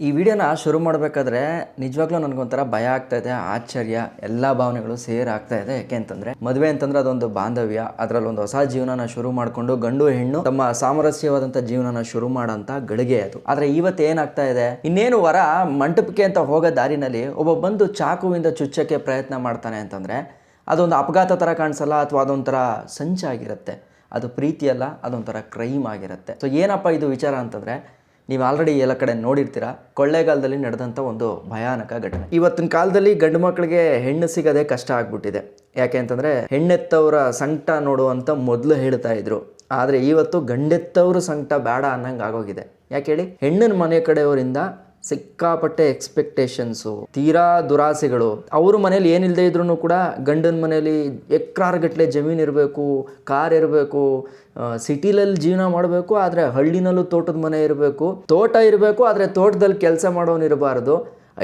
ಈ ವಿಡಿಯೋನ ಶುರು ಮಾಡಬೇಕಾದ್ರೆ ನಿಜವಾಗ್ಲೂ ನನಗೊಂಥರ ಭಯ ಆಗ್ತಾ ಇದೆ, ಆಶ್ಚರ್ಯ, ಎಲ್ಲ ಭಾವನೆಗಳು ಸೇರ್ ಆಗ್ತಾ ಇದೆ. ಯಾಕೆ ಅಂತಂದ್ರೆ, ಮದುವೆ ಅಂತಂದ್ರೆ ಅದೊಂದು ಬಾಂಧವ್ಯ. ಅದರಲ್ಲಿ ಒಂದು ಹೊಸ ಜೀವನನ ಶುರು ಮಾಡಿಕೊಂಡು ಗಂಡು ಹೆಣ್ಣು ತಮ್ಮ ಸಾಮರಸ್ಯವಾದಂಥ ಜೀವನನ ಶುರು ಮಾಡೋಂಥ ಗಳಿಗೆ ಅದು. ಆದರೆ ಇವತ್ತು ಏನಾಗ್ತಾ ಇದೆ, ಇನ್ನೇನು ವರ ಮಂಟಪಕ್ಕೆ ಅಂತ ಹೋಗೋ ದಾರಿನಲ್ಲಿ ಒಬ್ಬ ಬಂದು ಚಾಕುವಿಂದ ಚುಚ್ಚಕ್ಕೆ ಪ್ರಯತ್ನ ಮಾಡ್ತಾನೆ ಅಂತಂದ್ರೆ, ಅದೊಂದು ಅಪಘಾತ ಥರ ಕಾಣಿಸಲ್ಲ ಅಥವಾ ಅದೊಂಥರ ಸಂಚಾಗಿರುತ್ತೆ ಅದು ಪ್ರೀತಿಯಲ್ಲ, ಅದೊಂಥರ ಕ್ರೈಮ್ ಆಗಿರುತ್ತೆ. ಸೊ ಏನಪ್ಪ ಇದು ವಿಚಾರ ಅಂತಂದರೆ ನೀವು ಆಲ್ರೆಡಿ ಎಲ್ಲ ಕಡೆ ನೋಡಿರ್ತೀರ? ಕೊಳ್ಳೇಗಾಲದಲ್ಲಿ ನಡೆದಂಥ ಒಂದು ಭಯಾನಕ ಘಟನೆ. ಇವತ್ತಿನ ಕಾಲದಲ್ಲಿ ಗಂಡು ಮಕ್ಕಳಿಗೆ ಹೆಣ್ಣು ಸಿಗೋದೇ ಕಷ್ಟ ಆಗ್ಬಿಟ್ಟಿದೆ. ಯಾಕೆ ಅಂತಂದರೆ ಹೆಣ್ಣೆತ್ತವರ ಸಂಕಟ ನೋಡುವಂಥ ಮೊದಲು ಹೇಳ್ತಾ ಇದ್ರು. ಆದರೆ ಇವತ್ತು ಗಂಡೆತ್ತವರು ಸಂಕಟ ಬೇಡ ಅನ್ನಂಗೆ ಆಗೋಗಿದೆ. ಯಾಕೆ ಹೇಳಿ? ಹೆಣ್ಣಿನ ಮನೆ ಕಡೆಯವರಿಂದ ಸಿಕ್ಕಾಪಟ್ಟೆ ಎಕ್ಸ್ಪೆಕ್ಟೇಷನ್ಸು ತೀರಾ ದುರಾಸೆಗಳು. ಅವ್ರ ಮನೇಲಿ ಏನಿಲ್ಲದೆ ಇದ್ರೂ ಕೂಡ ಗಂಡನ ಮನೇಲಿ ಎಕ್ರಾರ್ಗಟ್ಲೆ ಜಮೀನು ಇರಬೇಕು, ಕಾರ್ ಇರಬೇಕು ಸಿಟಿಲಲ್ಲಿ ಜೀವನ ಮಾಡಬೇಕು, ಆದರೆ ಹಳ್ಳಿನಲ್ಲೂ ತೋಟದ ಮನೆ ಇರಬೇಕು. ತೋಟ ಇರಬೇಕು, ಆದರೆ ತೋಟದಲ್ಲಿ ಕೆಲಸ ಮಾಡೋನು ಇರಬಾರ್ದು.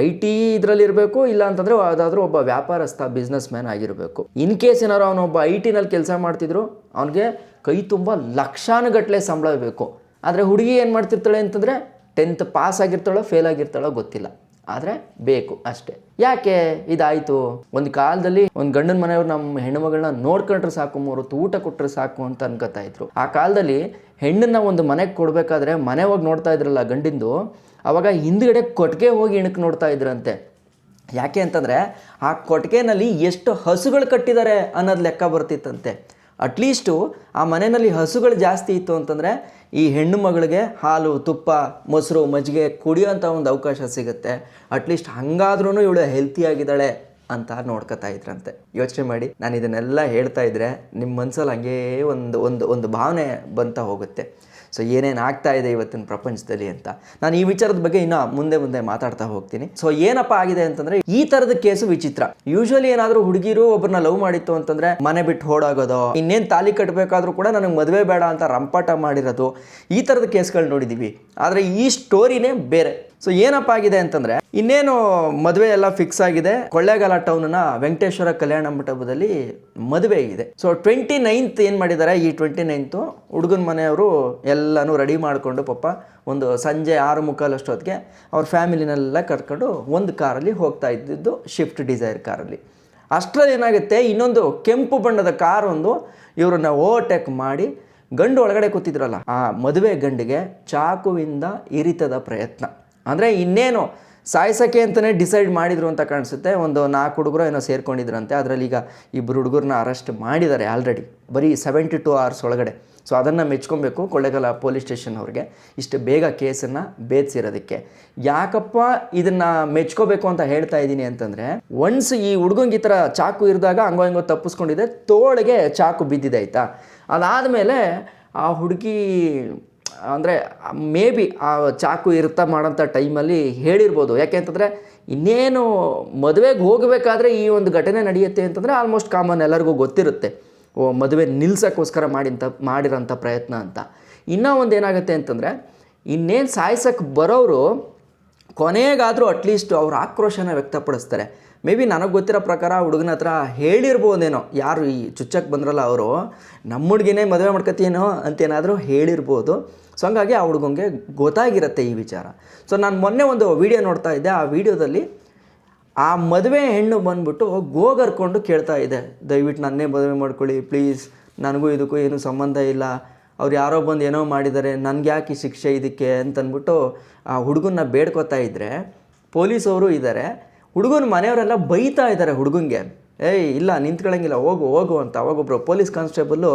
ಐ ಟಿ ಇದರಲ್ಲಿ ಇರಬೇಕು, ಇಲ್ಲ ಅಂತಂದರೆ ಯಾವುದಾದ್ರೂ ಒಬ್ಬ ವ್ಯಾಪಾರಸ್ಥ ಬಿಸ್ನೆಸ್ ಮ್ಯಾನ್ ಆಗಿರಬೇಕು. ಇನ್ ಕೇಸ್ ಏನಾರು ಅವನೊಬ್ಬ ಐ ಟಿನಲ್ಲಿ ಕೆಲಸ ಮಾಡ್ತಿದ್ರು, ಅವನಿಗೆ ಕೈ ತುಂಬ ಲಕ್ಷಾನುಗಟ್ಟಲೆ ಸಂಬಳ ಬೇಕು. ಆದರೆ ಹುಡುಗಿ ಏನು ಮಾಡ್ತಿರ್ತಾಳೆ ಅಂತಂದರೆ ಟೆಂತ್ ಪಾಸ್ ಆಗಿರ್ತಾಳೋ ಫೇಲ್ ಆಗಿರ್ತಾಳೋ ಗೊತ್ತಿಲ್ಲ. ಆದರೆ ಬೇಕು ಅಷ್ಟೇ. ಯಾಕೆ? ಇದಾಯಿತು. ಒಂದು ಕಾಲದಲ್ಲಿ ಒಂದು ಗಂಡನ ಮನೆಯವ್ರು ನಮ್ಮ ಹೆಣ್ಣುಮಗಳನ್ನ ನೋಡ್ಕೊಂಡ್ರೆ ಸಾಕು ಮೂರೊತ್ತು ಊಟ ಕೊಟ್ಟರೆ ಸಾಕು ಅಂತ ಅನ್ಕೋತಾ ಇದ್ರು. ಆ ಕಾಲದಲ್ಲಿ ಹೆಣ್ಣನ್ನ ಒಂದು ಮನೆಗೆ ಕೊಡಬೇಕಾದ್ರೆ ಮನೆ ಹೋಗಿ ನೋಡ್ತಾ ಇದ್ರಲ್ಲ ಗಂಡಿಂದು, ಅವಾಗ ಹಿಂದ್ಗಡೆ ಕೊಟ್ಟಿಗೆ ಹೋಗಿ ಇಣಕ್ಕೆ ನೋಡ್ತಾ ಇದ್ರಂತೆ. ಯಾಕೆ ಅಂತಂದರೆ ಆ ಕೊಟ್ಟಿಗೆನಲ್ಲಿ ಎಷ್ಟು ಹಸುಗಳು ಕಟ್ಟಿದ್ದಾರೆ ಅನ್ನೋದು ಲೆಕ್ಕ ಬರ್ತಿತ್ತಂತೆ. ಅಟ್ಲೀಸ್ಟು ಆ ಮನೆಯಲ್ಲಿ ಹಸುಗಳು ಜಾಸ್ತಿ ಇತ್ತು ಅಂತಂದರೆ ಈ ಹೆಣ್ಣು ಮಗಳಿಗೆ ಹಾಲು, ತುಪ್ಪ, ಮೊಸರು, ಮಜ್ಜಿಗೆ ಕುಡಿಯೋಂಥ ಒಂದು ಅವಕಾಶ ಸಿಗುತ್ತೆ. ಅಟ್ಲೀಸ್ಟ್ ಹಂಗಾದ್ರೂ ಇವಳು ಹೆಲ್ತಿಯಾಗಿದ್ದಾಳೆ ಅಂತ ನೋಡ್ಕೋತಾ ಇದ್ರಂತೆ. ಯೋಚನೆ ಮಾಡಿ, ನಾನು ಇದನ್ನೆಲ್ಲ ಹೇಳ್ತಾ ಇದ್ರೆ ನಿಮ್ಮ ಮನಸ್ಸಲ್ಲಿ ಹಂಗೇ ಒಂದು ಒಂದು ಒಂದು ಭಾವನೆ ಬಂತಾ ಹೋಗುತ್ತೆ. ಸೊ ಏನೇನು ಆಗ್ತಾ ಇದೆ ಇವತ್ತಿನ ಪ್ರಪಂಚದಲ್ಲಿ ಅಂತ. ನಾನು ಈ ವಿಚಾರದ ಬಗ್ಗೆ ಇನ್ನು ಮುಂದೆ ಮುಂದೆ ಮಾತಾಡ್ತಾ ಹೋಗ್ತೀನಿ. ಸೊ ಏನಪ್ಪ ಆಗಿದೆ ಅಂತಂದ್ರೆ, ಈ ತರದ ಕೇಸು ವಿಚಿತ್ರ. ಯೂಶಲಿ ಏನಾದರೂ ಹುಡುಗಿರು ಒಬ್ಬರನ್ನ ಲವ್ ಮಾಡಿತ್ತು ಅಂತಂದ್ರೆ ಮನೆ ಬಿಟ್ಟು ಓಡಾಗೋದು ಇನ್ನೇನು ತಾಲಿ ಕಟ್ಟಬೇಕಾದ್ರೂ ಕೂಡ ನನಗೆ ಮದುವೆ ಬೇಡ ಅಂತ ರಂಪಾಟ ಮಾಡಿರೋದು ಈ ಥರದ ಕೇಸ್ಗಳು ನೋಡಿದ್ದೀವಿ ಆದರೆ ಈ ಸ್ಟೋರಿನೇ ಬೇರೆ. ಸೊ ಏನಪ್ಪ ಆಗಿದೆ ಅಂತಂದ್ರೆ ಇನ್ನೇನು ಮದುವೆ ಎಲ್ಲ ಫಿಕ್ಸ್ ಆಗಿದೆ, ಕೊಳ್ಳೇಗಾಲ ಟೌನ್ನ ವೆಂಕಟೇಶ್ವರ ಕಲ್ಯಾಣ ಮಂಟಪದಲ್ಲಿ ಮದುವೆ ಇದೆ. ಸೊ ಟ್ವೆಂಟಿ ನೈನ್ತ್ ಏನು ಮಾಡಿದ್ದಾರೆ, ಈ ಟ್ವೆಂಟಿ ನೈನ್ತು ಹುಡುಗನ ಮನೆಯವರು ಎಲ್ಲನೂ ರೆಡಿ ಮಾಡಿಕೊಂಡು ಪಾಪ ಒಂದು ಸಂಜೆ ಆರು ಮುಕ್ಕಾಲು ಅಷ್ಟೊತ್ತಿಗೆ ಅವ್ರ ಫ್ಯಾಮಿಲಿನೆಲ್ಲ ಕರ್ಕೊಂಡು ಒಂದು ಕಾರಲ್ಲಿ ಹೋಗ್ತಾ ಇದ್ದಿದ್ದು ಶಿಫ್ಟ್ ಡಿಸೈರ್ ಕಾರಲ್ಲಿ. ಅಷ್ಟರಲ್ಲಿ ಏನಾಗುತ್ತೆ, ಇನ್ನೊಂದು ಕೆಂಪು ಬಣ್ಣದ ಕಾರ್ ಒಂದು ಇವರನ್ನ ಓವರ್ಟೇಕ್ ಮಾಡಿ ಗಂಡು ಒಳಗಡೆ ಕೂತಿದ್ರಲ್ಲ, ಆ ಮದುವೆ ಗಂಡಿಗೆ ಚಾಕುವಿಂದ ಇರಿತದ ಪ್ರಯತ್ನ. ಅಂದರೆ ಇನ್ನೇನು ಸಾಯಿಸೋಕ್ಕೆ ಅಂತಲೇ ಡಿಸೈಡ್ ಮಾಡಿದ್ರು ಅಂತ ಕಾಣಿಸುತ್ತೆ. ಒಂದು ನಾಲ್ಕು ಹುಡುಗರು ಏನೋ ಸೇರ್ಕೊಂಡಿದ್ರಂತೆ. ಅದರಲ್ಲಿ ಈಗ ಇಬ್ಬರು ಹುಡುಗರನ್ನ ಅರೆಸ್ಟ್ ಮಾಡಿದ್ದಾರೆ ಆಲ್ರೆಡಿ ಬರೀ ಸೆವೆಂಟಿ ಟು ಅವರ್ಸ್ ಒಳಗಡೆ. ಸೊ ಅದನ್ನು ಮೆಚ್ಕೊಬೇಕು ಕೊಳ್ಳೇಗಾಲ ಪೊಲೀಸ್ ಸ್ಟೇಷನ್ ಅವ್ರಿಗೆ. ಇಷ್ಟು ಬೇಗ ಕೇಸನ್ನು ಬೇಧಿಸಿರೋದಕ್ಕೆ ಯಾಕಪ್ಪ ಇದನ್ನು ಮೆಚ್ಕೋಬೇಕು ಅಂತ ಹೇಳ್ತಾ ಇದ್ದೀನಿ ಅಂತಂದರೆ ಒನ್ಸ್ ಈ ಹುಡುಗಂಗೆ ಈ ಥರ ಚಾಕು ಇರಿದಾಗ ಹಂಗೋ ಹಿಂಗೋ ತಪ್ಪಿಸ್ಕೊಂಡಿದೆ, ತೋಳಿಗೆ ಚಾಕು ಬಿದ್ದಿದೆ ಆಯಿತಾ? ಅದಾದಮೇಲೆ ಆ ಹುಡುಗಿ ಅಂದರೆ ಮೇ ಬಿ ಆ ಚಾಕು ಇರ್ತಾ ಮಾಡೋಂಥ ಟೈಮಲ್ಲಿ ಹೇಳಿರ್ಬೋದು. ಯಾಕೆ ಅಂತಂದರೆ, ಇನ್ನೇನು ಮದುವೆಗೆ ಹೋಗಬೇಕಾದ್ರೆ ಈ ಒಂದು ಘಟನೆ ನಡೆಯುತ್ತೆ ಅಂತಂದರೆ ಆಲ್ಮೋಸ್ಟ್ ಕಾಮನ್ ಎಲ್ಲರಿಗೂ ಗೊತ್ತಿರುತ್ತೆ. ಓ, ಮದುವೆ ನಿಲ್ಸೋಕ್ಕೋಸ್ಕರ ಮಾಡಿಂತ ಮಾಡಿರೋಂಥ ಪ್ರಯತ್ನ ಅಂತ. ಇನ್ನೂ ಒಂದು ಏನಾಗುತ್ತೆ ಅಂತಂದರೆ, ಇನ್ನೇನು ಸಾಯ್ಸಕ್ಕೆ ಬರೋರು ಕೊನೆಗಾದರೂ ಅಟ್ಲೀಸ್ಟ್ ಅವ್ರ ಆಕ್ರೋಶನ ವ್ಯಕ್ತಪಡಿಸ್ತಾರೆ. ಮೇ ಬಿ ನನಗೆ ಗೊತ್ತಿರೋ ಪ್ರಕಾರ ಹುಡುಗನ ಹತ್ರ ಹೇಳಿರ್ಬೋದೇನೋ. ಯಾರು ಈ ಚುಚ್ಚಕ್ಕೆ ಬಂದ್ರಲ್ಲ ಅವರು, ನಮ್ಮ ಹುಡುಗಿನೇ ಮದುವೆ ಮಾಡ್ಕೊತೀನೋ ಅಂತೇನಾದರೂ ಹೇಳಿರ್ಬೋದು. ಸೊ ಹಂಗಾಗಿ ಆ ಹುಡುಗಂಗೆ ಗೊತ್ತಾಗಿರುತ್ತೆ ಈ ವಿಚಾರ. ಸೊ ನಾನು ಮೊನ್ನೆ ಒಂದು ವಿಡಿಯೋ ನೋಡ್ತಾ ಇದ್ದೆ. ಆ ವಿಡಿಯೋದಲ್ಲಿ ಆ ಮದುವೆ ಹೆಣ್ಣು ಬಂದ್ಬಿಟ್ಟು ಗೋಗರ್ಕೊಂಡು ಕೇಳ್ತಾ ಇದೆ. ದಯವಿಟ್ಟು ನನ್ನೇ ಮದುವೆ ಮಾಡ್ಕೊಳ್ಳಿ, ಪ್ಲೀಸ್. ನನಗೂ ಇದಕ್ಕೂ ಏನೂ ಸಂಬಂಧ ಇಲ್ಲ. ಅವ್ರು ಯಾರೋ ಬಂದು ಏನೋ ಮಾಡಿದ್ದಾರೆ. ನನಗೆ ಯಾಕೆ ಶಿಕ್ಷೆ ಇದಕ್ಕೆ? ಅಂತಂದ್ಬಿಟ್ಟು ಆ ಹುಡುಗನ್ನ ಬೇಡ್ಕೋತಾ ಇದ್ದರೆ ಪೊಲೀಸವರು ಇದ್ದಾರೆ ಹುಡುಗನ ಮನೆಯವರೆಲ್ಲ ಬೈತಾ ಇದ್ದಾರೆ ಹುಡುಗನಿಗೆ. ಏಯ್, ಇಲ್ಲ ನಿಂತ್ಕೊಳ್ಳಂಗಿಲ್ಲ ಹೋಗು ಹೋಗು ಅಂತ. ಅವಾಗೊಬ್ಬರು ಪೊಲೀಸ್ ಕಾನ್ಸ್ಟೇಬಲ್ಲು,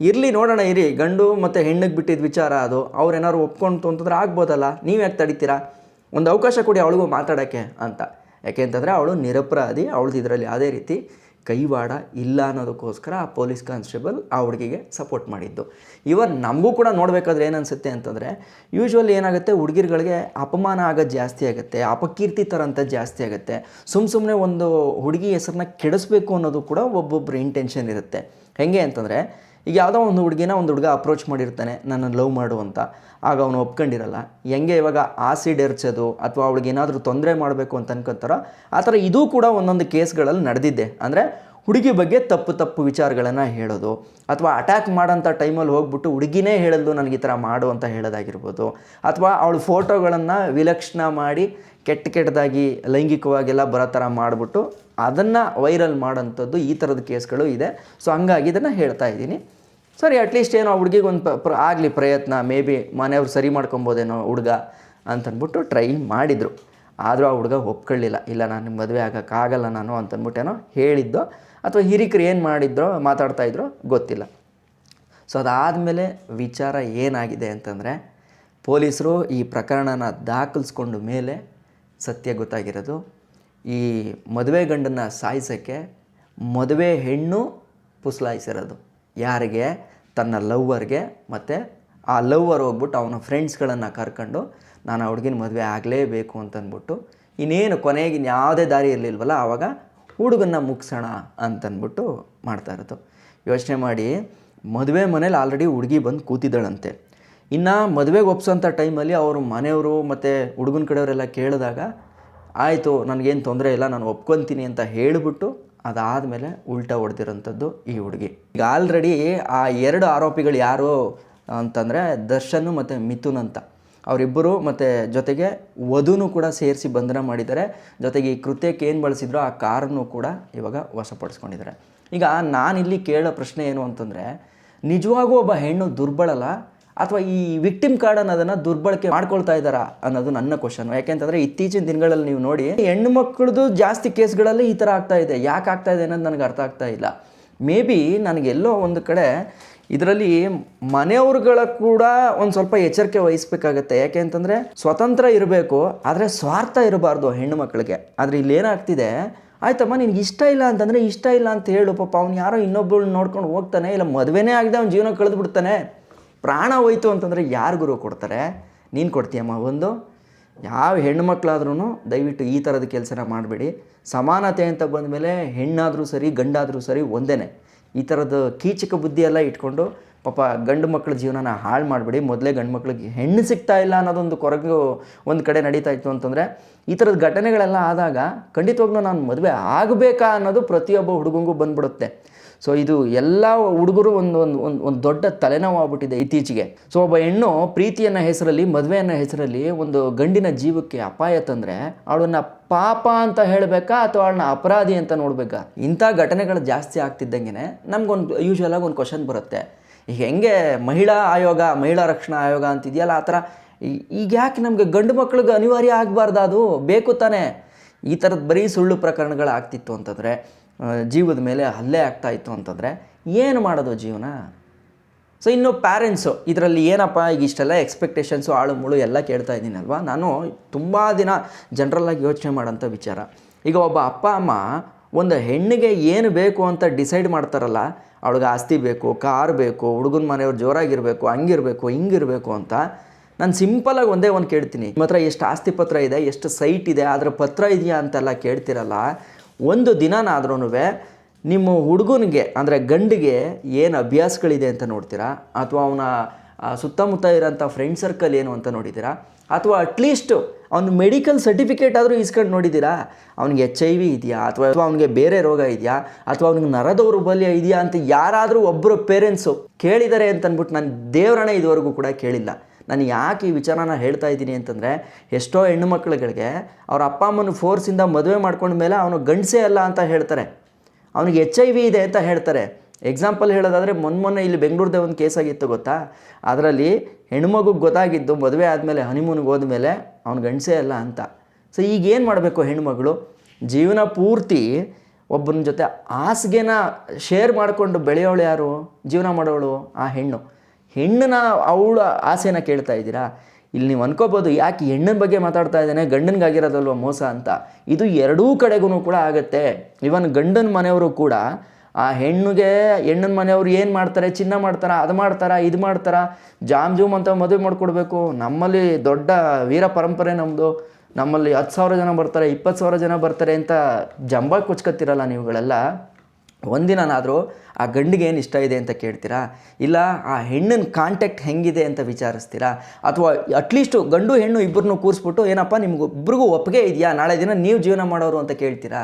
ಇರಲಿ, ನೋಡೋಣ, ಇರಿ, ಗಂಡು ಮತ್ತು ಹೆಣ್ಣಿಗೆ ಬಿಟ್ಟಿದ್ದ ವಿಚಾರ ಅದು. ಅವ್ರೇನಾದ್ರು ಒಪ್ಕೊಂತು ಅಂತಂದ್ರೆ ಆಗ್ಬೋದಲ್ಲ, ನೀವು ಯಾಕೆ ತಡಿತೀರಾ? ಒಂದು ಅವಕಾಶ ಕೊಡಿ ಅವಳಿಗೂ ಮಾತಾಡೋಕ್ಕೆ, ಅಂತ. ಯಾಕೆ ಅಂತಂದರೆ, ಅವಳು ನಿರಪರಾಧಿ, ಅವಳದು ಇದರಲ್ಲಿ ಯಾವುದೇ ರೀತಿ. ಕೈವಾಡ ಇಲ್ಲ ಅನ್ನೋದಕ್ಕೋಸ್ಕರ ಆ ಪೊಲೀಸ್ ಕಾನ್ಸ್ಟೇಬಲ್ ಆ ಹುಡುಗಿಗೆ ಸಪೋರ್ಟ್ ಮಾಡಿದ್ದು. ಇವನ್ ನಮಗೂ ಕೂಡ ನೋಡಬೇಕಾದ್ರೆ ಏನನ್ಸುತ್ತೆ ಅಂತಂದರೆ ಯೂಶ್ವಲಿ ಏನಾಗುತ್ತೆ, ಹುಡುಗಿರುಗಳಿಗೆ ಅಪಮಾನ ಆಗೋದು ಜಾಸ್ತಿ ಆಗುತ್ತೆ, ಅಪಕೀರ್ತಿ ತರಂತ ಜಾಸ್ತಿ ಆಗುತ್ತೆ. ಸುಮ್ಮ ಸುಮ್ಮನೆ ಒಂದು ಹುಡುಗಿ ಹೆಸರನ್ನ ಕೆಡಿಸ್ಬೇಕು ಅನ್ನೋದು ಕೂಡ ಒಬ್ಬೊಬ್ಬರು ಇಂಟೆನ್ಷನ್ ಇರುತ್ತೆ. ಹೆಂಗೆ ಅಂತಂದರೆ ಈಗ ಯಾವುದೋ ಒಂದು ಹುಡುಗಿನ ಒಂದು ಹುಡುಗ ಅಪ್ರೋಚ್ ಮಾಡಿರ್ತಾನೆ ನನ್ನ ಲವ್ ಮಾಡು ಅಂತ. ಆಗ ಅವನು ಒಪ್ಕೊಂಡಿರಲ್ಲ. ಹೆಂಗೆ ಇವಾಗ ಆಸಿಡ್ ಎರ್ಚೋದು ಅಥವಾ ಅವಳಿಗೆ ಏನಾದರೂ ತೊಂದರೆ ಮಾಡಬೇಕು ಅಂತ ಅನ್ಕೋತಾರೋ, ಆ ಥರ ಇದೂ ಕೂಡ ಒಂದೊಂದು ಕೇಸ್ಗಳಲ್ಲಿ ನಡೆದಿದ್ದೆ. ಅಂದರೆ ಹುಡುಗಿ ಬಗ್ಗೆ ತಪ್ಪು ತಪ್ಪು ವಿಚಾರಗಳನ್ನು ಹೇಳೋದು, ಅಥವಾ ಅಟ್ಯಾಕ್ ಮಾಡೋಂಥ ಟೈಮಲ್ಲಿ ಹೋಗ್ಬಿಟ್ಟು ಹುಡುಗಿನೇ ಹೇಳಲ್ದು, ನನಗೆ ಈ ಥರ ಮಾಡು ಅಂತ ಹೇಳೋದಾಗಿರ್ಬೋದು. ಅಥವಾ ಅವಳು ಫೋಟೋಗಳನ್ನು ವಿಲಕ್ಷಣ ಮಾಡಿ ಕೆಟ್ಟ ಕೆಟ್ಟದಾಗಿ ಲೈಂಗಿಕವಾಗೆಲ್ಲ ಬರೋ ಥರ ಮಾಡಿಬಿಟ್ಟು ಅದನ್ನು ವೈರಲ್ ಮಾಡೋಂಥದ್ದು ಈ ಥರದ ಕೇಸ್ಗಳು ಇದೆ. ಸೊ ಹಂಗಾಗಿ ಇದನ್ನು ಹೇಳ್ತಾ ಇದ್ದೀನಿ. ಸರಿ ಅಟ್ಲೀಸ್ಟ್ ಏನೋ ಹುಡುಗಿಗೆ ಒಂದು ಪ್ರ ಆಗಲಿ ಪ್ರಯತ್ನ ಮೇ ಬಿ ಮನೆಯವ್ರು ಸರಿ ಮಾಡ್ಕೊಬೋದೇನೋ ಹುಡುಗ ಅಂತಂದ್ಬಿಟ್ಟು ಟ್ರೈ ಮಾಡಿದರು. ಆದರೂ ಆ ಹುಡುಗ ಒಪ್ಕೊಳ್ಳಿಲ್ಲ. ಇಲ್ಲ, ನಾನು ಮದುವೆ ಆಗೋಕ್ಕಾಗಲ್ಲ ನಾನು ಅಂತಂದ್ಬಿಟ್ಟೇನೋ ಹೇಳಿದ್ದೋ, ಅಥವಾ ಹಿರಿಕರು ಏನು ಮಾಡಿದ್ರೋ ಮಾತಾಡ್ತಾಯಿದ್ರೋ ಗೊತ್ತಿಲ್ಲ. ಸೊ ಅದಾದಮೇಲೆ ವಿಚಾರ ಏನಾಗಿದೆ ಅಂತಂದರೆ, ಪೊಲೀಸರು ಈ ಪ್ರಕರಣನ ದಾಖಲಿಸ್ಕೊಂಡ ಮೇಲೆ ಸತ್ಯ ಗೊತ್ತಾಗಿರೋದು. ಈ ಮದುವೆ ಗಂಡನ್ನು ಸಾಯಿಸೋಕ್ಕೆ ಮದುವೆ ಹೆಣ್ಣು ಪುಸ್ಲಾಯಿಸಿರೋದು. ಯಾರಿಗೆ? ತನ್ನ ಲವ್ವರ್ಗೆ. ಮತ್ತು ಆ ಲವ್ವರ್ ಹೋಗ್ಬಿಟ್ಟು ಅವನ ಫ್ರೆಂಡ್ಸ್ಗಳನ್ನು ಕರ್ಕೊಂಡು, ನಾನು ಆ ಹುಡುಗಿನ ಮದುವೆ ಆಗಲೇಬೇಕು ಅಂತಂದ್ಬಿಟ್ಟು ಇನ್ನೇನು ಕೊನೆಗೆ ಯಾವುದೇ ದಾರಿ ಇರಲಿಲ್ವಲ್ಲ ಆವಾಗ ಹುಡುಗನ್ನ ಮುಗಿಸೋಣ ಅಂತಂದ್ಬಿಟ್ಟು ಮಾಡ್ತಾ ಇರೋದು. ಯೋಚನೆ ಮಾಡಿ, ಮದುವೆ ಮನೇಲಿ ಆಲ್ರೆಡಿ ಹುಡುಗಿ ಬಂದು ಕೂತಿದ್ದಾಳಂತೆ. ಇನ್ನು ಮದುವೆಗೆ ಒಪ್ಸೋಂಥ ಟೈಮಲ್ಲಿ ಅವರು ಮನೆಯವರು ಮತ್ತು ಹುಡುಗನ ಕಡೆಯವರೆಲ್ಲ ಕೇಳಿದಾಗ, ಆಯಿತು, ನನಗೇನು ತೊಂದರೆ ಇಲ್ಲ, ನಾನು ಒಪ್ಕೊತೀನಿ ಅಂತ ಹೇಳಿಬಿಟ್ಟು ಅದಾದಮೇಲೆ ಉಲ್ಟಾ ಹೊಡೆದಿರೋಂಥದ್ದು ಈ ಹುಡುಗಿ. ಈಗ ಆಲ್ರೆಡಿ ಆ ಎರಡು ಆರೋಪಿಗಳು ಯಾರು ಅಂತಂದರೆ ದರ್ಶನ್ ಮತ್ತು ಮಿಥುನ್ ಅಂತ. ಅವರಿಬ್ಬರು ಮತ್ತು ಜೊತೆಗೆ ವಧುನೂ ಕೂಡ ಸೇರಿಸಿ ಬಂಧನ ಮಾಡಿದ್ದಾರೆ. ಜೊತೆಗೆ ಈ ಕೃತ್ಯಕ್ಕೆ ಏನು ಬಳಸಿದ್ರೋ ಆ ಕಾರನ್ನು ಕೂಡ ಇವಾಗ ವಶಪಡಿಸ್ಕೊಂಡಿದ್ದಾರೆ. ಈಗ ನಾನಿಲ್ಲಿ ಕೇಳೋ ಪ್ರಶ್ನೆ ಏನು ಅಂತಂದರೆ, ನಿಜವಾಗೂ ಒಬ್ಬ ಹೆಣ್ಣು ದುರ್ಬಳಲ್ಲ ಅಥವಾ ಈ ವಿಕ್ಟಿಮ್ ಕಾರ್ಡ್ ಅನ್ನೋದನ್ನು ದುರ್ಬಳಕೆ ಮಾಡ್ಕೊಳ್ತಾ ಇದ್ದಾರಾ ಅನ್ನೋದು ನನ್ನ ಕ್ವಶನ್ ಯಾಕೆಂತಂದರೆ ಇತ್ತೀಚಿನ ದಿನಗಳಲ್ಲಿ ನೀವು ನೋಡಿ, ಹೆಣ್ಣು ಮಕ್ಕಳದು ಜಾಸ್ತಿ ಕೇಸ್ಗಳಲ್ಲಿ ಈ ಥರ ಆಗ್ತಾ ಇದೆ. ಯಾಕೆ ಆಗ್ತಾ ಇದೆ ಅನ್ನೋದು ನನಗೆ ಅರ್ಥ ಆಗ್ತಾ ಇಲ್ಲ. ಮೇ ಬಿ ನನಗೆಲ್ಲೋ ಒಂದು ಕಡೆ ಇದರಲ್ಲಿ ಮನೆಯವ್ರುಗಳ ಕೂಡ ಒಂದು ಸ್ವಲ್ಪ ಎಚ್ಚರಿಕೆ ವಹಿಸ್ಬೇಕಾಗತ್ತೆ. ಯಾಕೆ ಅಂತಂದರೆ ಸ್ವತಂತ್ರ ಇರಬೇಕು, ಆದರೆ ಸ್ವಾರ್ಥ ಇರಬಾರ್ದು ಹೆಣ್ಣು ಮಕ್ಕಳಿಗೆ. ಆದರೆ ಇಲ್ಲಿ ಏನಾಗ್ತಿದೆ, ಆಯ್ತಮ್ಮ, ನಿನಗೆ ಇಷ್ಟ ಇಲ್ಲ ಅಂತಂದರೆ ಇಷ್ಟ ಇಲ್ಲ ಅಂತ ಹೇಳು. ಪಾಪ, ಅವ್ನು ಯಾರೋ ಇನ್ನೊಬ್ಬಳು ನೋಡ್ಕೊಂಡು ಹೋಗ್ತಾನೆ, ಇಲ್ಲ ಮದುವೆನೇ ಆಗದೆ ಅವ್ನ ಜೀವನ ಕಳೆದು ಬಿಡ್ತಾನೆ ಪ್ರಾಣ ಹೋಯಿತು ಅಂತಂದರೆ ಯಾರು ಗುರು ಕೊಡ್ತಾರೆ? ನೀನು ಕೊಡ್ತೀಯಮ್ಮ ಒಂದು, ಯಾವ ಹೆಣ್ಣುಮಕ್ಳಾದ್ರೂ ದಯವಿಟ್ಟು ಈ ಥರದ ಕೆಲಸನ ಮಾಡಬೇಡಿ. ಸಮಾನತೆ ಅಂತ ಬಂದಮೇಲೆ ಹೆಣ್ಣಾದರೂ ಸರಿ, ಗಂಡಾದರೂ ಸರಿ ಒಂದೇ ಈ ಥರದ ಕೀಚಕ ಬುದ್ಧಿಯೆಲ್ಲ ಇಟ್ಕೊಂಡು ಪಾಪ ಗಂಡು ಮಕ್ಕಳ ಜೀವನನ ಹಾಳು ಮಾಡಿಬಿಡಿ, ಮೊದಲೇ ಗಂಡು ಮಕ್ಳಿಗೆ ಹೆಣ್ಣು ಸಿಗ್ತಾ ಇಲ್ಲ ಅನ್ನೋದೊಂದು ಕೊರಗು ಒಂದು ಕಡೆ ನಡೀತಾ ಇತ್ತು ಅಂತಂದರೆ, ಈ ಥರದ ಘಟನೆಗಳೆಲ್ಲ ಆದಾಗ ಖಂಡಿತವಾಗ್ಲೂ ನಾನು ಮದುವೆ ಆಗಬೇಕಾ ಅನ್ನೋದು ಪ್ರತಿಯೊಬ್ಬ ಹುಡುಗಂಗೂ ಬಂದ್ಬಿಡುತ್ತೆ. ಸೊ ಇದು ಎಲ್ಲ ಹುಡುಗರು ಒಂದು ಒಂದು ಒಂದು ಒಂದು ದೊಡ್ಡ ತಲೆನೋವು ಆಗ್ಬಿಟ್ಟಿದೆ ಇತ್ತೀಚೆಗೆ. ಸೊ ಒಬ್ಬ ಹೆಣ್ಣು ಪ್ರೀತಿಯನ್ನ ಹೆಸರಲ್ಲಿ, ಮದುವೆಯನ್ನ ಹೆಸರಲ್ಲಿ ಒಂದು ಗಂಡಿನ ಜೀವಕ್ಕೆ ಅಪಾಯ ತಂದರೆ ಅವಳನ್ನ ಪಾಪ ಅಂತ ಹೇಳಬೇಕಾ ಅಥವಾ ಅವಳನ್ನ ಅಪರಾಧಿ ಅಂತ ನೋಡಬೇಕಾ? ಇಂಥ ಘಟನೆಗಳು ಜಾಸ್ತಿ ಆಗ್ತಿದ್ದಂಗೆ ನಮ್ಗೊಂದು ಯೂಶ್ವಲಾಗಿ ಒಂದು ಕ್ವಶನ್ ಬರುತ್ತೆ. ಈಗ ಹೆಂಗೆ ಮಹಿಳಾ ಆಯೋಗ, ಮಹಿಳಾ ರಕ್ಷಣಾ ಆಯೋಗ ಅಂತಿದೆಯಲ್ಲ ಆ ಥರ ಈಗ ಯಾಕೆ ನಮಗೆ ಗಂಡು ಮಕ್ಳಿಗೆ ಅನಿವಾರ್ಯ ಆಗಬಾರ್ದು ಅದು? ಬೇಕು ತಾನೇ. ಈ ಥರದ ಬರೀ ಸುಳ್ಳು ಪ್ರಕರಣಗಳು ಆಗ್ತಿತ್ತು ಅಂತಂದರೆ ಜೀವದ ಮೇಲೆ ಹಲ್ಲೆ ಆಗ್ತಾ ಇತ್ತು ಅಂತಂದರೆ, ಏನು ಮಾಡೋದು ಜೀವನ? ಸೊ ಇನ್ನು ಪ್ಯಾರೆಂಟ್ಸು ಇದರಲ್ಲಿ ಏನಪ್ಪ, ಈಗ ಇಷ್ಟೆಲ್ಲ ಎಕ್ಸ್ಪೆಕ್ಟೇಷನ್ಸು ಆಳು ಮುಳು ಎಲ್ಲ ಕೇಳ್ತಾ ಇದ್ದೀನಲ್ವಾ? ನಾನು ತುಂಬ ದಿನ ಜನರಲ್ಲಾಗಿ ಯೋಚನೆ ಮಾಡೋಂಥ ವಿಚಾರ. ಈಗ ಒಬ್ಬ ಅಪ್ಪ, ಅಮ್ಮ ಒಂದು ಹೆಣ್ಣಿಗೆ ಏನು ಬೇಕು ಅಂತ ಡಿಸೈಡ್ ಮಾಡ್ತಾರಲ್ಲ ಅವಳಿಗೆ ಆಸ್ತಿ ಬೇಕು, ಕಾರ್ ಬೇಕು, ಹುಡುಗನ ಮನೆಯವ್ರು ಜೋರಾಗಿರಬೇಕು, ಹಂಗಿರಬೇಕು, ಹಿಂಗಿರಬೇಕು ಅಂತ ನಾನು ಸಿಂಪಲಾಗಿ ಒಂದೇ ಒಂದು ಕೇಳ್ತೀನಿ. ನಿಮ್ಮ ಹತ್ರ ಎಷ್ಟು ಆಸ್ತಿ ಪತ್ರ ಇದೆ, ಎಷ್ಟು ಸೈಟ್ ಇದೆ ಅದರ ಪತ್ರ ಇದೆಯಾ ಅಂತೆಲ್ಲ ಕೇಳ್ತಿರಲ್ಲ. ಒಂದು ದಿನನಾದ್ರೂ ನಿಮ್ಮ ಹುಡುಗನಿಗೆ, ಅಂದರೆ ಗಂಡಿಗೆ ಏನು ಅಭ್ಯಾಸಗಳಿದೆ ಅಂತ ನೋಡ್ತೀರಾ? ಅಥವಾ ಅವನ ಸುತ್ತಮುತ್ತ ಇರೋಂಥ ಫ್ರೆಂಡ್ ಸರ್ಕಲ್ ಏನು ಅಂತ ನೋಡಿದ್ದೀರಾ? ಅಥವಾ ಅಟ್ಲೀಸ್ಟ್ ಅವ್ನು ಮೆಡಿಕಲ್ ಸರ್ಟಿಫಿಕೇಟ್ ಆದರೂ ಇಸ್ಕೊಂಡು ನೋಡಿದ್ದೀರಾ? ಅವ್ನಿಗೆ ಎಚ್ ಐ ವಿ ಇದೆಯಾ? ಅಥವಾ ಅಥವಾ ಅವನಿಗೆ ಬೇರೆ ರೋಗ ಇದೆಯಾ? ಅಥವಾ ಅವ್ನಿಗೆ ನರದೌರ್ಬಲ್ಯ ಇದೆಯಾ ಅಂತ ಯಾರಾದರೂ ಒಬ್ಬರು ಪೇರೆಂಟ್ಸು ಕೇಳಿದ್ದಾರೆ ಅಂತ ನಾನು ದೇವರಣೆ ಇದುವರೆಗೂ ಕೂಡ ಕೇಳಿಲ್ಲ. ನಾನು ಯಾಕೆ ಈ ವಿಚಾರನ ಹೇಳ್ತಾ ಇದ್ದೀನಿ ಅಂತಂದರೆ, ಎಷ್ಟೋ ಹೆಣ್ಣು ಮಕ್ಕಳುಗಳಿಗೆ ಅವ್ರ ಅಪ್ಪ ಅಮ್ಮನ ಫೋರ್ಸಿಂದ ಮದುವೆ ಮಾಡ್ಕೊಂಡ ಮೇಲೆ ಅವನು ಗಂಡಸೇ ಅಲ್ಲ ಅಂತ ಹೇಳ್ತಾರೆ. ಅವನಿಗೆ ಎಚ್ ಐ ವಿ ಇದೆ ಅಂತ ಹೇಳ್ತಾರೆ. ಎಕ್ಸಾಂಪಲ್ ಹೇಳೋದಾದರೆ ಮೊನ್ನೆ ಇಲ್ಲಿ ಬೆಂಗಳೂರದೇ ಒಂದು ಕೇಸ್ ಆಗಿತ್ತು ಗೊತ್ತಾ? ಅದರಲ್ಲಿ ಹೆಣ್ಮಗುಗೆ ಗೊತ್ತಾಗಿದ್ದು ಮದುವೆ ಆದಮೇಲೆ ಹನಿಮೂನ್ಗೆ ಹೋದ್ಮೇಲೆ ಅವ್ನು ಗಂಡಸೇ ಅಲ್ಲ ಅಂತ. ಸೊ ಈಗೇನು ಮಾಡಬೇಕು ಹೆಣ್ಮಗಳು? ಜೀವನ ಪೂರ್ತಿ ಒಬ್ಬನ ಜೊತೆ ಹಾಸಿಗೆನ ಶೇರ್ ಮಾಡಿಕೊಂಡು ಬೆಳೆಯೋಳು ಯಾರು? ಜೀವನ ಮಾಡೋಳು ಆ ಹೆಣ್ಣು. ಹೆಣ್ಣನ್ನ ಅವಳ ಆಸೆನ ಕೇಳ್ತಾ ಇದ್ದೀರಾ? ಇಲ್ಲಿ ನೀವು ಅನ್ಕೋಬೋದು ಯಾಕೆ ಹೆಣ್ಣಿನ ಬಗ್ಗೆ ಮಾತಾಡ್ತಾ ಇದ್ದಾನೆ, ಗಂಡನಿಗಾಗಿರೋದಲ್ವ ಮೋಸ ಅಂತ. ಇದು ಎರಡೂ ಕಡೆಗೂ ಕೂಡ ಆಗುತ್ತೆ. ಇವನ್ ಗಂಡನ ಮನೆಯವರು ಕೂಡ ಆ ಹೆಣ್ಣಿಗೆ ಹೆಣ್ಣಿನ ಮನೆಯವ್ರು ಏನು ಮಾಡ್ತಾರೆ? ಚಿನ್ನ ಮಾಡ್ತಾರ? ಅದು ಮಾಡ್ತಾರ? ಇದು ಮಾಡ್ತಾರ? ಜಾಮ್ ಜೂಮ್ ಅಂತ ಮದುವೆ ಮಾಡಿಕೊಡ್ಬೇಕು. ನಮ್ಮಲ್ಲಿ ದೊಡ್ಡ ವೀರ ಪರಂಪರೆ ನಮ್ಮದು ನಮ್ಮಲ್ಲಿ ಹತ್ತು ಸಾವಿರ ಜನ ಬರ್ತಾರೆ, ಇಪ್ಪತ್ತು ಸಾವಿರ ಜನ ಬರ್ತಾರೆ ಅಂತ ಜಂಬ ಕುಚ್ಕತ್ತಿರಲ್ಲ ನೀವುಗಳೆಲ್ಲ? ಒಂದಿನನಾದರೂ ಆ ಗಂಡಿಗೆ ಏನು ಇಷ್ಟ ಇದೆ ಅಂತ ಕೇಳ್ತೀರಾ? ಇಲ್ಲ, ಆ ಹೆಣ್ಣಿನ ಕಾಂಟ್ಯಾಕ್ಟ್ ಹೆಂಗಿದೆ ಅಂತ ವಿಚಾರಿಸ್ತೀರಾ? ಅಥವಾ ಅಟ್ಲೀಸ್ಟು ಗಂಡು ಹೆಣ್ಣು ಇಬ್ಬರನ್ನೂ ಕೂರಿಸ್ಬಿಟ್ಟು, ಏನಪ್ಪ ನಿಮ್ಗೆ ಇಬ್ರಿಗೂ ಒಪ್ಪಿಗೆ ಇದೆಯಾ? ನಾಳೆ ದಿನ ನೀವು ಜೀವನ ಮಾಡೋರು ಅಂತ ಕೇಳ್ತೀರಾ?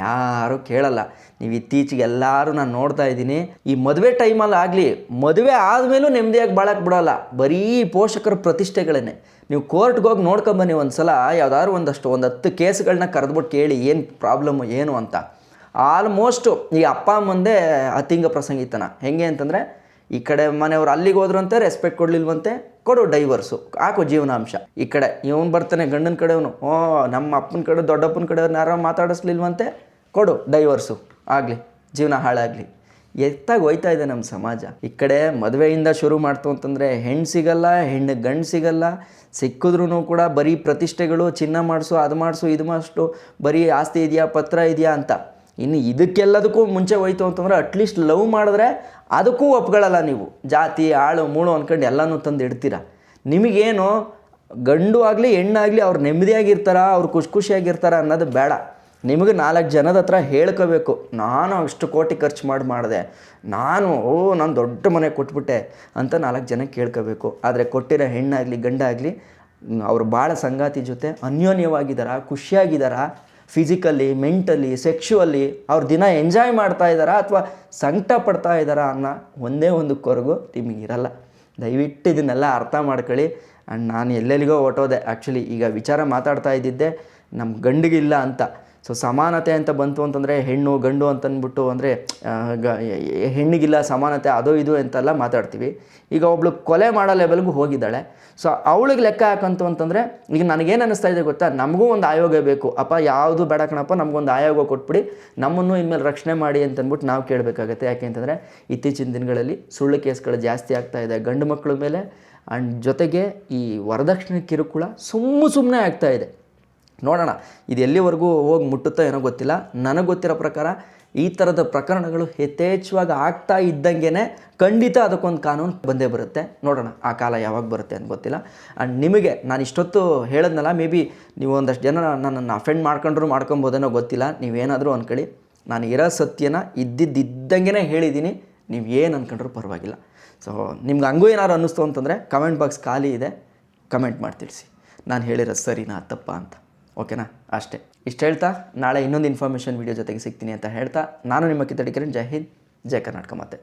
ಯಾರು ಕೇಳಲ್ಲ. ನೀವು ಇತ್ತೀಚೆಗೆ ಎಲ್ಲರೂ ನಾನು ನೋಡ್ತಾ ಇದ್ದೀನಿ. ಈ ಮದುವೆ ಟೈಮಲ್ಲಿ ಆಗಲಿ, ಮದುವೆ ಆದಮೇಲೂ ನೆಮ್ಮದಿಯಾಗಿ ಬಾಳಕ್ಕೆ ಬಿಡೋಲ್ಲ. ಬರೀ ಪೋಷಕರ ಪ್ರತಿಷ್ಠೆಗಳನ್ನೇ. ನೀವು ಕೋರ್ಟ್ಗೆ ಹೋಗಿ ನೋಡ್ಕೊಂಬನ್ನಿ ಒಂದು ಸಲ ಯಾವ್ದಾದ್ರು ಒಂದಷ್ಟು, ಒಂದು ಹತ್ತು ಕೇಸ್ಗಳನ್ನ ಕರೆದ್ಬಿಟ್ಟು ಕೇಳಿ, ಏನು ಪ್ರಾಬ್ಲಮ್ಮು ಏನು ಅಂತ. ಆಲ್ಮೋಸ್ಟು ಈ ಅಪ್ಪ ಅಮ್ಮಂದೇ ಅತಿಂಗ ಪ್ರಸಂಗಿತನ. ಹೆಂಗೆ ಅಂತಂದರೆ, ಈ ಕಡೆ ಮನೆಯವ್ರು ಅಲ್ಲಿಗೆ ಹೋದ್ರಂತೆ ರೆಸ್ಪೆಕ್ಟ್ ಕೊಡಲಿಲ್ವಂತೆ, ಕೊಡು ಡೈವರ್ಸು ಹಾಕು ಜೀವನಾಂಶ. ಈ ಕಡೆ, ಇವನು ಬರ್ತಾನೆ ಗಂಡನ ಕಡೆಯವನು. ಓ, ನಮ್ಮ ಅಪ್ಪನ ಕಡೆ, ದೊಡ್ಡಪ್ಪನ ಕಡೆಯವ್ರನ್ನ ಯಾರೋ ಮಾತಾಡಿಸ್ಲಿಲ್ವಂತೆ. ಕೊಡು ಡೈವರ್ಸು ಆಗಲಿ, ಜೀವನ ಹಾಳಾಗಲಿ. ಎತ್ತಾಗಿ ಹೋಯ್ತಾ ಇದೆ ನಮ್ಮ ಸಮಾಜ. ಈ ಕಡೆ ಮದುವೆಯಿಂದ ಶುರು ಮಾಡ್ತು ಅಂತಂದರೆ ಹೆಣ್ಣು ಸಿಗಲ್ಲ, ಹೆಣ್ಣು ಗಂಡು ಸಿಗಲ್ಲ. ಸಿಕ್ಕಿದ್ರೂ ಕೂಡ ಬರೀ ಪ್ರತಿಷ್ಠೆಗಳು, ಚಿನ್ನ ಮಾಡಿಸು, ಅದು ಮಾಡಿಸು, ಇದು ಮಾಡಿಸು, ಬರೀ ಆಸ್ತಿ ಇದೆಯಾ, ಪತ್ರ ಇದೆಯಾ ಅಂತ. ಇನ್ನು ಇದಕ್ಕೆಲ್ಲದಕ್ಕೂ ಮುಂಚೆ ಹೋಯ್ತು ಅಂತಂದ್ರೆ ಅಟ್ಲೀಸ್ಟ್ ಲವ್ ಮಾಡಿದ್ರೆ ಅದಕ್ಕೂ ಒಪ್ಗಳಲ್ಲ ನೀವು. ಜಾತಿ, ಆಳು, ಮೂಳು ಅಂದ್ಕೊಂಡು ಎಲ್ಲನೂ ತಂದು ಇಡ್ತೀರ. ನಿಮಗೇನು ಗಂಡು ಆಗಲಿ ಹೆಣ್ಣಾಗಲಿ ಅವ್ರು ನೆಮ್ಮದಿಯಾಗಿರ್ತಾರ, ಅವ್ರು ಖುಷಿ ಖುಷಿಯಾಗಿರ್ತಾರ ಅನ್ನೋದು ಬೇಡ. ನಿಮಗೆ ನಾಲ್ಕು ಜನದ ಹತ್ರ ಹೇಳ್ಕೋಬೇಕು. ನಾನು ಅಷ್ಟು ಕೋಟಿ ಖರ್ಚು ಮಾಡಿ ಮಾಡಿದೆ. ನಾನು, ಓ, ನಾನು ದೊಡ್ಡ ಮನೆ ಕೊಟ್ಬಿಟ್ಟೆ ಅಂತ ನಾಲ್ಕು ಜನ ಕೇಳ್ಕೋಬೇಕು ಆದರೆ ಕೊಟ್ಟಿರೋ ಹೆಣ್ಣಾಗಲಿ ಗಂಡಾಗಲಿ ಅವರು ಭಾಳ ಸಂಗಾತಿ ಜೊತೆ ಅನ್ಯೋನ್ಯವಾಗಿದ್ದಾರಾ, ಖುಷಿಯಾಗಿದ್ದಾರಾ ಫಿಸಿಕಲಿ ಮೆಂಟಲಿ ಸೆಕ್ಷುವಲಿ ಅವ್ರ ದಿನ ಎಂಜಾಯ್ ಮಾಡ್ತಾ ಇದ್ದಾರಾ ಅಥವಾ ಸಂಕಟ ಪಡ್ತಾ ಇದ್ದಾರಾ ಅನ್ನೋ ಒಂದೇ ಒಂದು ಕೊರಗು ನಿಮಗಿರಲ್ಲ ದಯವಿಟ್ಟು ಇದನ್ನೆಲ್ಲ ಅರ್ಥ ಮಾಡ್ಕೊಳ್ಳಿ. ಆ್ಯಂಡ್ ನಾನು ಎಲ್ಲೆಲ್ಲಿಗೋ ಹೊಟ್ಟೋದೆ ಆ್ಯಕ್ಚುಲಿ ಈಗ ವಿಚಾರ ಮಾತಾಡ್ತಾ ಇದ್ದಿದ್ದೆ. ನಮ್ಮ ಗಂಡಿಗಿಲ್ಲ ಅಂತ. ಸೊ ಸಮಾನತೆ ಅಂತ ಬಂತು ಅಂತಂದರೆ ಹೆಣ್ಣು, ಗಂಡು ಅಂತಂದ್ಬಿಟ್ಟು ಅಂದರೆ ಹೆಣ್ಣಿಗಿಲ್ಲ ಸಮಾನತೆ ಅದು ಇದು ಅಂತೆಲ್ಲ ಮಾತಾಡ್ತೀವಿ. ಈಗ ಒಬ್ಳು ಕೊಲೆ ಮಾಡೋ ಲೆವೆಲ್ಗೂ ಹೋಗಿದ್ದಾಳೆ. ಸೊ ಅವಳಿಗೆ ಲೆಕ್ಕ ಹಾಕಂತು ಅಂತಂದರೆ, ಈಗ ನನಗೇನು ಅನ್ನಿಸ್ತಾ ಇದೆ ಗೊತ್ತಾ? ನಮಗೂ ಒಂದು ಆಯೋಗ ಬೇಕು. ಅಪ್ಪ, ಯಾವುದು ಬೇಡ ಕಣಪ್ಪ, ನಮಗೊಂದು ಆಯೋಗ ಕೊಟ್ಬಿಡಿ. ನಮ್ಮನ್ನು ಇನ್ಮೇಲೆ ರಕ್ಷಣೆ ಮಾಡಿ ಅಂತಂದ್ಬಿಟ್ಟು ನಾವು ಕೇಳಬೇಕಾಗತ್ತೆ. ಯಾಕೆ ಅಂತಂದರೆ, ಇತ್ತೀಚಿನ ದಿನಗಳಲ್ಲಿ ಸುಳ್ಳು ಕೇಸ್ಗಳು ಜಾಸ್ತಿ ಆಗ್ತಾ ಇದೆ. ಗಂಡು ಮಕ್ಕಳ ಮೇಲೆ ಆ್ಯಂಡ್ ಜೊತೆಗೆ ಈ ವರದಕ್ಷಿಣೆ ಕಿರುಕುಳ ಸುಮ್ಮ ಸುಮ್ಮನೆ ಆಗ್ತಾ ಇದೆ. ನೋಡೋಣ. ಇದು ಎಲ್ಲಿವರೆಗೂ ಹೋಗಿ ಮುಟ್ಟುತ್ತೋ ಏನೋ ಗೊತ್ತಿಲ್ಲ. ನನಗೆ ಗೊತ್ತಿರೋ ಪ್ರಕಾರ ಈ ಥರದ ಪ್ರಕರಣಗಳು ಯಥೇಚ್ಛವಾಗಿ ಆಗ್ತಾ ಇದ್ದಂಗೆ ಖಂಡಿತ ಅದಕ್ಕೊಂದು ಕಾನೂನು ಬಂದೇ ಬರುತ್ತೆ. ನೋಡೋಣ ಆ ಕಾಲ ಯಾವಾಗ ಬರುತ್ತೆ ಅಂತ ಗೊತ್ತಿಲ್ಲ. ಆ್ಯಂಡ್ ನಿಮಗೆ ನಾನು ಇಷ್ಟೊತ್ತು ಹೇಳಿದ್ನಲ್ಲ ಮೇ ಬಿ ನೀವು ಒಂದಷ್ಟು ಜನ ನನ್ನನ್ನು ಅಫೆಂಡ್ ಮಾಡ್ಕೊಂಡ್ರು ಮಾಡ್ಕೊಬೋದೇನೋ ಗೊತ್ತಿಲ್ಲ. ನೀವೇನಾದರೂ ಅಂದ್ಕೊಳ್ಳಿ ನಾನು ಇರೋ ಸತ್ಯನ ಇದ್ದಿದ್ದಂಗೆ ಹೇಳಿದ್ದೀನಿ. ನೀವು ಏನು ಅಂದ್ಕೊಂಡ್ರೂ ಪರವಾಗಿಲ್ಲ. ಸೊ ನಿಮ್ಗೆ ಹಂಗೂ ಏನಾದ್ರು ಅನ್ನಿಸ್ತು ಅಂತಂದರೆ ಕಮೆಂಟ್ ಬಾಕ್ಸ್ ಖಾಲಿ ಇದೆ. ಕಮೆಂಟ್ ಮಾಡಿ ತಿಳಿಸಿ ನಾನು ಹೇಳಿರೋ ಸರಿನಾ ತಪ್ಪ ಅಂತ. ಓಕೆನಾ? ಅಷ್ಟೇ. ಇಷ್ಟು ಹೇಳ್ತಾ? ನಾಳೆ ಇನ್ನೊಂದು ಇನ್ಫಾರ್ಮೇಷನ್ ವೀಡಿಯೋ ಜೊತೆಗೆ ಸಿಗ್ತೀನಿ ಅಂತ ಹೇಳ್ತಾ. ನಾನು ನಿಮ್ಮ ಕಿತ್ತಡಿ ಕಿರಣ್. ಜೈ ಹಿಂದ್. ಜೈ ಕರ್ನಾಟಕ ಮತ್ತೆ